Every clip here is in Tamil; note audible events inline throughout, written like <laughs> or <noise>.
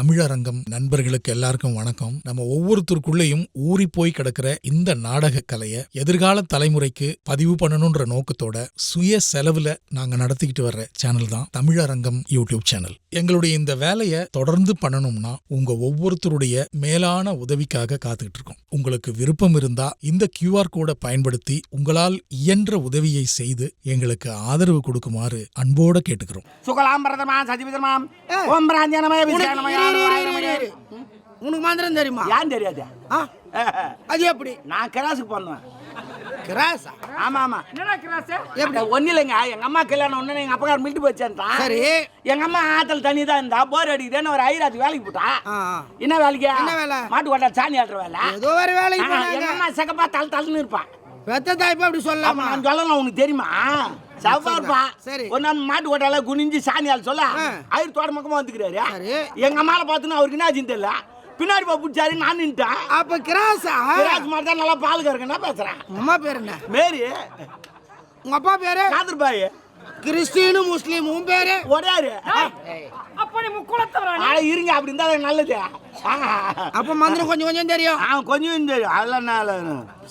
தமிழரங்கம் நண்பர்களுக்கு எல்லாருக்கும் வணக்கம். நம்ம ஒவ்வொருத்தருக்குள்ளேயும் ஊறி போய் கிடக்கிற இந்த நாடக கலையை எதிர்கால தலைமுறைக்கு பதிவு பண்ணணுன்ற நோக்கத்தோட சுய செலவுல நாங்க நடத்திக்கிட்டு வர்ற சேனல் தான் தமிழரங்கம் யூடியூப் சேனல். எங்களுடைய இந்த வேலையை தொடர்ந்து பண்ணணும்னா உங்க ஒவ்வொருத்தருடைய மேலான உதவிக்காக காத்துக்கிட்டு இருக்கோம். உங்களுக்கு விருப்பம் இருந்தா இந்த கியூஆர் கோடை பயன்படுத்தி உங்களால் இயன்ற உதவியை செய்து எங்களுக்கு ஆதரவு கொடுக்குமாறு அன்போட கேட்டுக்கிறோம். சுகலாம் பரதமா சதிபிதமாம் ஓம் பிராஞ்சனமய உனக்கு மாத்திரம் தெரியுமா? ஏன் தெரியாது? அது எப்படி? நான் கிராஸுக்கு போனேன். கிராஸா ஆமா ஆமா என்னடா கிராஸ் எப்படி ஒன்னும் இல்லைங்க. எங்க அம்மா கல்யாணம் ஒண்ணு எங்க அப்பா மில்ட்டு போச்சான்ட்டான் சரி. எங்க அம்மா ஆத்தல் தண்ணி தான் இருந்தா போர் அடிக்குதுன்னு ஒரு ஐராஜ் வேலைக்கு போட்டா. என்ன வேலைக்கு? என்ன வேலை? மாட்டு கொட்டா சாணி ஆட்டுற வேலை. ஏதோ ஒரு வேலைக்கு எங்க அம்மா சக்கப்பா தல் தள்ளுன்னு இருப்பான் பெத்த தாய்ப்பா அப்படி அப்ப சொல்லலாமா நான் சொல்லலாம் உனக்கு தெரியுமா? செவ்வா இருப்பா சரி. ஒரு நாள் மாட்டு கொட்டால குனிஞ்சு சாணி ஆள் சொல்ல ஆ. அவர் தோட்ட பக்கமா வந்துக்கிறாரு. எங்க அம்மால பார்த்துன்னு அவருக்கு என்ன ஆச்சுன்னு தெரியல. பின்னாடி போய் பிடிச்சாரு நான் நின்ட்டேன் அப்ப கிராஸா விராஜ் மாதிரி தான் நல்லா பால் கறக்குன்னா பேசுறேன் உங்க அம்மா பேர் என்ன? மேரி. உங்க அப்பா பேரு? காதர் பாய் கிறிஸ்டினு முஸ்லீம் உன் பேரு? ஒடையாரு அப்ப நீ முக்குளத்தவரா ஆனா இருங்க அப்படி இருந்தா நல்லது. அப்ப மந்திரம் கொஞ்சம் கொஞ்சம் தெரியும். ஆ கொஞ்சம் இந்த அதெல்லாம் நான்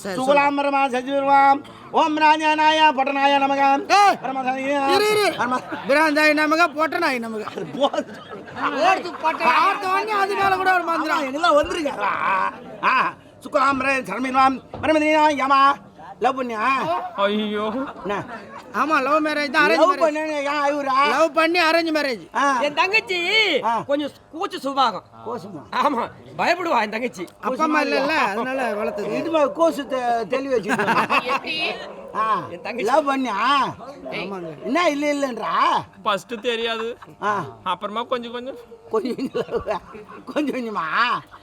சுகுலாம்பரமா சஜிவரமாம் ஓம் ராஜானாயா பட்டநாயா நமகாம் ஏய், பரமசாமியா. இரு இரு. பரம- பிராந்தாய் நமக பொட்டனாய் நமக. அது போதும். பார்த்த உடனே அது மேல கூட ஒரு மந்திரம். எங்கெல்லாம் வந்திருக்காரா ஆ சுகுலாம்பர சரமின்வாம் பரமதினா யமா. லவ் பண்ணியா? ஐயோ. ஆமா லவ் மேரேஜ் தான் அரேஞ்ச் லவ் மேரேஜ் லவ் பண்ணி அரேஞ்ச் மேரேஜ் என் தங்கச்சி. கொஞ்சம் கூச்ச சுபாகம் கோசுமா? ஆமா பயப்படுவா என் தங்கச்சி. அப்பா அம்மா இல்ல அதனால வளர்த்தது. இது மாதிரி கோசு தெ- தெளிவு தங்கச்சி. <laughs> லவ் பண்ணியா என்ன இல்ல இல்லன்றா? ஃபர்ஸ்ட் தெரியாது. அப்புறமா கொஞ்சம் கொஞ்சம். கொஞ்சம். கொஞ்சம் கொஞ்சமா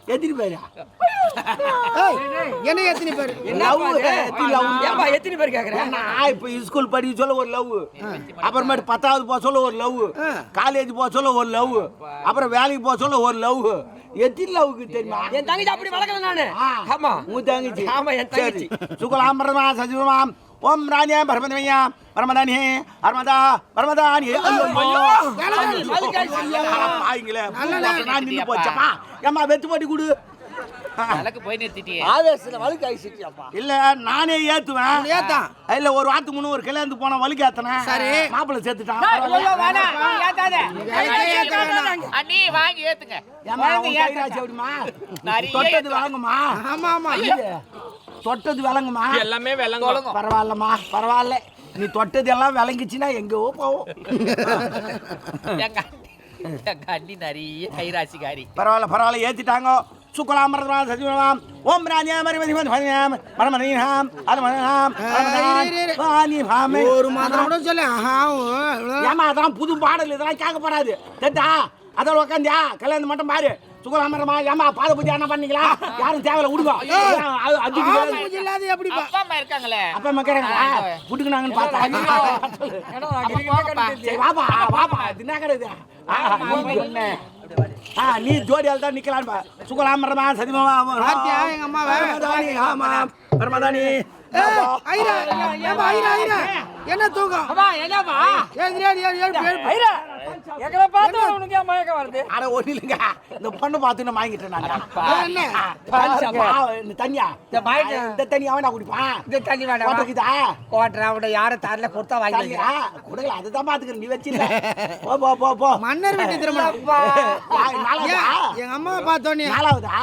எத்தனை பேரா? ஏய், என்ன எத்தனை பேர்? லவ் ஏன்பா எத்தனை பேர் கேக்குறேன் ஏன்னா இப்போ ஸ்கூல் படிக்க சொல்ல ஒரு லவ் அப்புறமேட்டு பத்தாவது போக சொல்ல ஒரு லவ். காலேஜ் போக சொல்ல ஒரு லவ் அப்புறம் வேலைக்கு போக சொல்ல ஒரு லவ் எத்தனை லவ்க்கு தெரியுமா? என் தங்கச்சி அப்படி வளர்க்கல நானு. ஆமா. உங்க தங்கச்சி. ஆமா, என் தங்கச்சி. சுகலாம் பரமா சஜிவமாம் ஓம் ராஜா பரமதமையா பரமதானி பரமதா பரமதானி ஐயோ, பாவிங்களே, நான் நின்னு போச்சப்பா ஏம்மா வெத்து போட்டி கொடு. விளக்கு போய் நிறுத்திட்டியே. ஆவேசத்துல வழுக்கு ஆயிடுச்சுப்பா இல்ல நானே ஏத்துவேன். ஏத்தான்? இல்ல ஒரு வாரத்துக்கு முன்ன ஒரு கல்யாணத்துக்கு போன வலிக்கு ஏத்தனேன் சரி. மாப்பிள்ளை சேர்த்துட்டான். அண்ணி வாங்கி ஏத்துங்க? நிறைய தொட்டது. விளங்குமா? ஆமா ஆமா. தொட்டது விளங்குமா? எல்லாமே விளங்கும். பரவாயில்லம்மா பரவாயில்ல. நீ தொட்டது எல்லாம் விளங்கிச்சுன்னா எங்கோ போவோம். எங்க நிறைய கைராசிக்காரி பரவாயில்ல பரவாயில்ல ஏத்திட்டாங்க சுக்கலாம் பரதமா சஜிவலாம் ஓம் ராஜா மரிமதி மதியாம் பரமதீனாம் அருமதாம் இரு, இரு. வாணி பாமே ஒரு மாதம் கூட சொல்ல ஆஹா ஏமா அதெல்லாம் புது பாடல் இதெல்லாம் கேட்க போறாது தெட்டா அதோட உட்காந்தியா கல்யாணம் மட்டும் பாரு சுகலாமரமா ஏமா பாத பூஜை என்ன பண்ணீங்களா? யாரும் தேவையில்ல விடுங்க. அது- இல்லாத அப்பா அம்மா இருக்காங்களே. அப்பா மக்கறாங்களா புட்டுக்குனாங்கன்னு பார்த்தா. வாப்பா. வாப்பா தின்னா கிடையாது ஆ நீ ஜோடியால் தான் நிக்கலாம் சுகலாமரமா சதிமாமா பாத்தியா எங்க அம்மாவை? பரமதானி. என்ன தூக்கம்? என்னப்பா எங்களை பார்த்து உனக்கு ஏன் மயக்கம் வருது? அட ஒண்ணு இல்லைங்க. இந்த பொண்ணு பார்த்து நான் வாங்கிட்டேன் இந்த தண்ணியா? இந்த பாய்ட்டு. இந்த தண்ணி அவனா குடிப்பான். இந்த தண்ணி வேண்டாம் போட்டுக்குதா கோட்டரை அவட யாரும் தரல கொடுத்தா வாங்கி தண்ணியா? குடுக்கல அதுதான் பாத்துக்கிறேன் நீ வச்சிருந்த போ போ போ போ. மன்னர் வீட்டு திருமணம். எங்க அம்மா பார்த்தோன்னே நாலாவதா?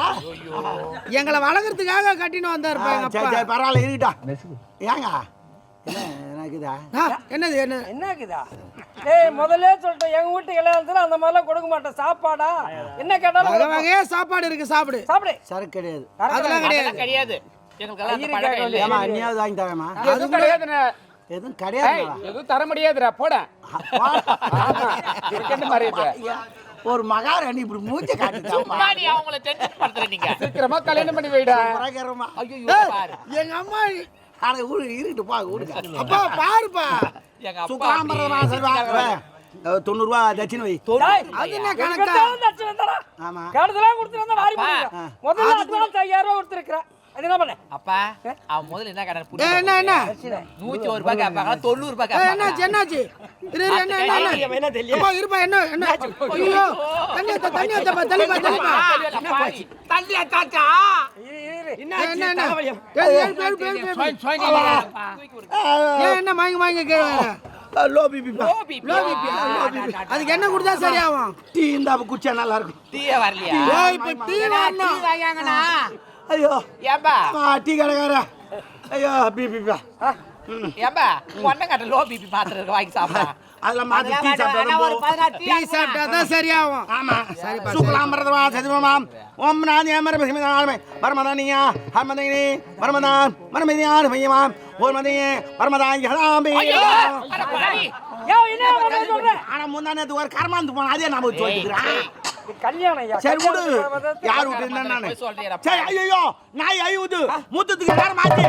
எங்களை வளர்க்கறதுக்காக கட்டின்னு வந்தாரு ஆ, எங்க சரி அப்பா சரி பரவாயில்ல இருக்கட்டும் ஏங்க? என்ன எனக்குதா ஆ, என்னது என்ன என்னக்குதா ஏய் முதல்ல சொல்லிட்டேன் எங்க வீட்டு கல்யாணத்துல அந்த மாதிரிலாம் கொடுக்க மாட்டேன். சாப்பாடா? என்ன கேட்டாலும் வகையா சாப்பாடு இருக்கு சாப்பிடு. சாப்பிடு. சரக்கு கிடையாது. அதெல்லாம் கிடையாது. கிடையாது. எதுவும் கிடையாது. எதுவும் தர முடியாதுடா போட. <laughs> ஒரு மகாராணி இப்படி மூஞ்ச நீ அவங்கள டென்ஷன் படுத்துற நீங்க சீக்கிரமா கல்யாணம் பண்ணி வைடா. ஐயோ பாரு எங்க அம்மா ஆனா ஊரு இருட்டு பா ஊருக்கு அப்பா பாருப்பா. எங்க அப்பா சுகாம்பரம் அப்படியே தொண்ணூறுவா தட்சிணை வை. அது என்ன கணக்கா? தச்சு வந்தாடா. ஆமா. கொடுத்துட்டு வாரி. முதல்ல ஐயாயிரம் ரூபாய் கொடுத்துருக்கிறேன் அது என்ன பண்ண? அப்பா அவன் முதல்ல என்ன கடை என்ன என்ன? நூத்தி ஒரு ரூபாய் கேட்பாங்க தொண்ணூறு ரூபாய் ஏய், கேட்பாங்க என்னாச்சு என்னாச்சு? இருப்பா என்ன என்ன? ஐயோ தண்ணி தண்ணி ஊத்தப்பா தெளிப்பா தெளிப்பா தள்ளி அத்தாச்சா என்ன மயங்க மயங்க கேட்குறாங்க லோ பிபிப்பா லோ பிபி அதுக்கு என்ன கொடுத்தா சரியாகும்? டீ இந்த குச்சா நல்லா இருக்கும். டீயே வரலையா? ஓ இப்போ டீ வாங்கணும். ஐயோ. ஏம்பா ஆ, டீ கடைக்கார ஐயோ பிபிப்பா ஏம்பா ஒன்ன கட்ட லோ பிபி மாத்திரை இருக்கு வாங்கி சாப்பிடா. அதில் மாற்றி டீ சாப்பிட்டா. டீ சாப்பிட்டா தான் சரியாகும். ஆமா. சுக்லாம்பரதவா சதிவமாம் ஓம் நாதி அமர பசிமிதாமே பரமதானியா ஹர்மதினி பரமதான் பரமதியான் பையமாம் ஓர் மதியே பரமதான் யதாம்பி ஆனா முந்தானத்து ஒரு கர்மாந்து போன அதே நாம சொல்லிக்கிறேன் சரி விடு. யார் விட்டு நானு. சரி ஐயோ நாய் ஐயுது மூத்தத்துக்கு எல்லாரும் மாத்தி.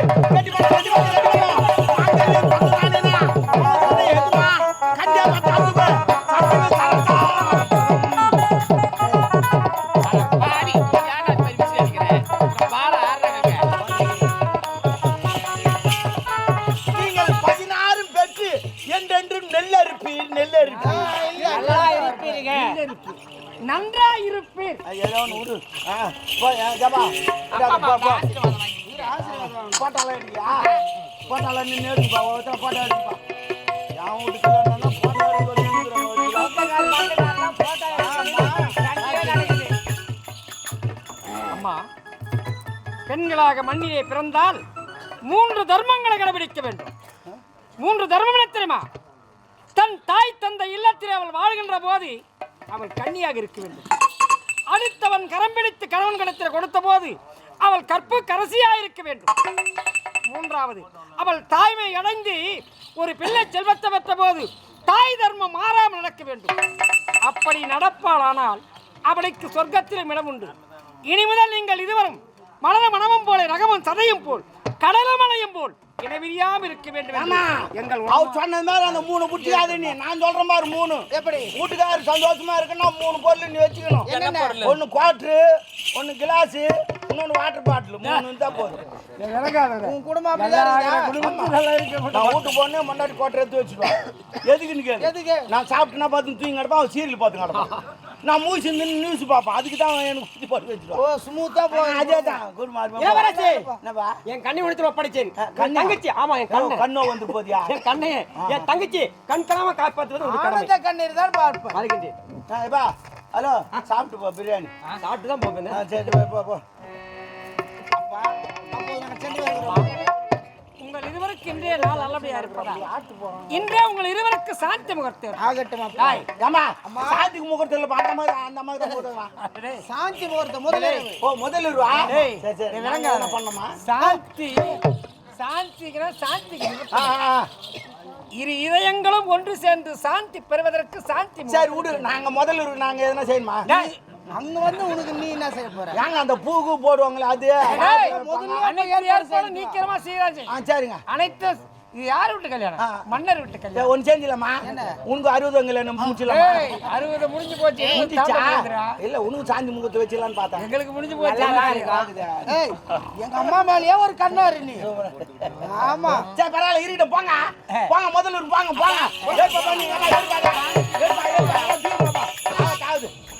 ஜபா. இந்தா, போ, போ. போட்டால எடுக்கியா போட்டால நின்று எடுப்பா ஒருத்தர போட்டோ எடுப்பா. என் வீட்டுக்கு இல்லைன்னா போட்டோ அம்மா பெண்களாக மண்ணிலே பிறந்தால் மூன்று தர்மங்களை கடைபிடிக்க வேண்டும். மூன்று தர்மம் என்ன தெரியுமா? தன் தாய் தந்தை இல்லத்தில் அவள் வாழ்கின்ற போது அவள் கன்னியாக இருக்க வேண்டும். அடுத்தவன் கரம் பிடித்து கணவன் கணத்தில் கொடுத்த போது அவள் கற்பு கரசியாயிருக்க வேண்டும். மூன்றாவது அவள் தாய்மை அடைந்து ஒரு பிள்ளை செல்வத்தை பெற்ற போது தாய் தர்மம் மாறாமல் நடக்க வேண்டும். அப்படி நடப்பாளானால் அவளுக்கு சொர்க்கத்திலும் இடம் உண்டு. இனி முதல் நீங்கள் இதுவரும் மலர மனமும் போல ரகமும் சதையும் போல் கடலமலையும் போல் இனவிரியாம இருக்க வேண்டும் எங்கள் அவர் சொன்னது மாதிரி அந்த மூணு புட்டியாத நீ நான் சொல்ற மாதிரி மூணு. எப்படி? வீட்டுக்காரர் சந்தோஷமா இருக்குன்னா மூணு பொருள் நீ வச்சுக்கணும். ஒன்னு குவாட்ரு ஒன்னு கிளாஸ் இன்னொன்னு வாட்டர் பாட்டில். மூணு இருந்தா போதும். உன் குடும்பம் அப்படிதான் நான் வீட்டு போனே முன்னாடி கோட்டை எடுத்து வச்சுருவேன் எதுக்குன்னு கேளு. எதுக்கு? நான் சாப்பிட்டுனா பார்த்து தூங்கி கிடப்பேன் அவன் சீரியல் பார்த்து கிடப்பான் <laughs> நான் மூசி இருந்து நியூஸ் பார்ப்பேன். அதுக்கு தான் எனக்கு குத்தி போட்டு ஓ வச்சுருவான் ஸ்மூத்தா போ அதே தான். குருமார் இளவரசி! என்னப்பா? என் கண்ணை உடைத்து ஒப்படைச்சேன் கண்ணா? தங்கச்சி. ஆமா என் கண்ணை. கண்ணோ வந்து போதியா? என் கண்ணை. என் தங்கச்சி கண் தராம காப்பாற்றுவது ஒரு கடமை. ஆனந்த கண்ணீர் தான் பார்ப்பேன். ஏப்பா ஹலோ சாப்பிட்டு போ பிரியாணி. சாப்பிட்டு தான் போவேன். சரி போ, போ. போ உங்கள் இருவருக்கு இன்றைய நாள் நல்லபடியா இருப்பதா? இன்றே உங்கள் இருவருக்கு சாந்தி முகூர்த்தம் ஆகட்டும் தாய் ஏம்மா? சாந்திக்கு முகூர்த்தத்தில் அந்த மாதிரி அந்த மாதிரி சாந்தி முகூர்த்தம் முதல்ல ஓ முதல்ல இருவா ஏய், சரி சரி. விளங்காத. பண்ணமா சாந்தி சாந்திக்கிற சாந்திக்கு ஆ, முகூர்த்தம். ஆ, ஆ. இரு இதயங்களும் ஒன்று சேர்ந்து சாந்தி பெறுவதற்கு சாந்தி முகூர்த்தம். சரி விடு நாங்க முதல்ல நாங்க எதனா செய்யணுமா? டேய், அங்க வந்து உனக்கு நீ என்ன செய்ய போற? ஏங்க அந்த பூக்கு போடுவாங்களே அது? முதல்ல நீக்கிரமா செய்தாச்சு. ஆ சரிங்க. அனைத்து இது யார் வீட்டு கல்யாணம். மன்னர் வீட்டு கல்யாணம். ஒண்ணு செஞ்சிடலாமா உனக்கு அறுபது வங்கல முடிச்சிடலாமா? அறுபது முடிஞ்சு போச்சு. இல்ல உனக்கு சாந்தி முகூர்த்தம் வச்சிடலான்னு பார்த்தேன். எங்களுக்கு முடிஞ்சு போச்சு. எங்க அம்மா மேலயே ஒரு கண்ணாரு நீ. ஆமா. சரி பரவாயில்ல இருக்கட்டும் போங்க. போங்க முதல்ல இரு, போங்க போங்க.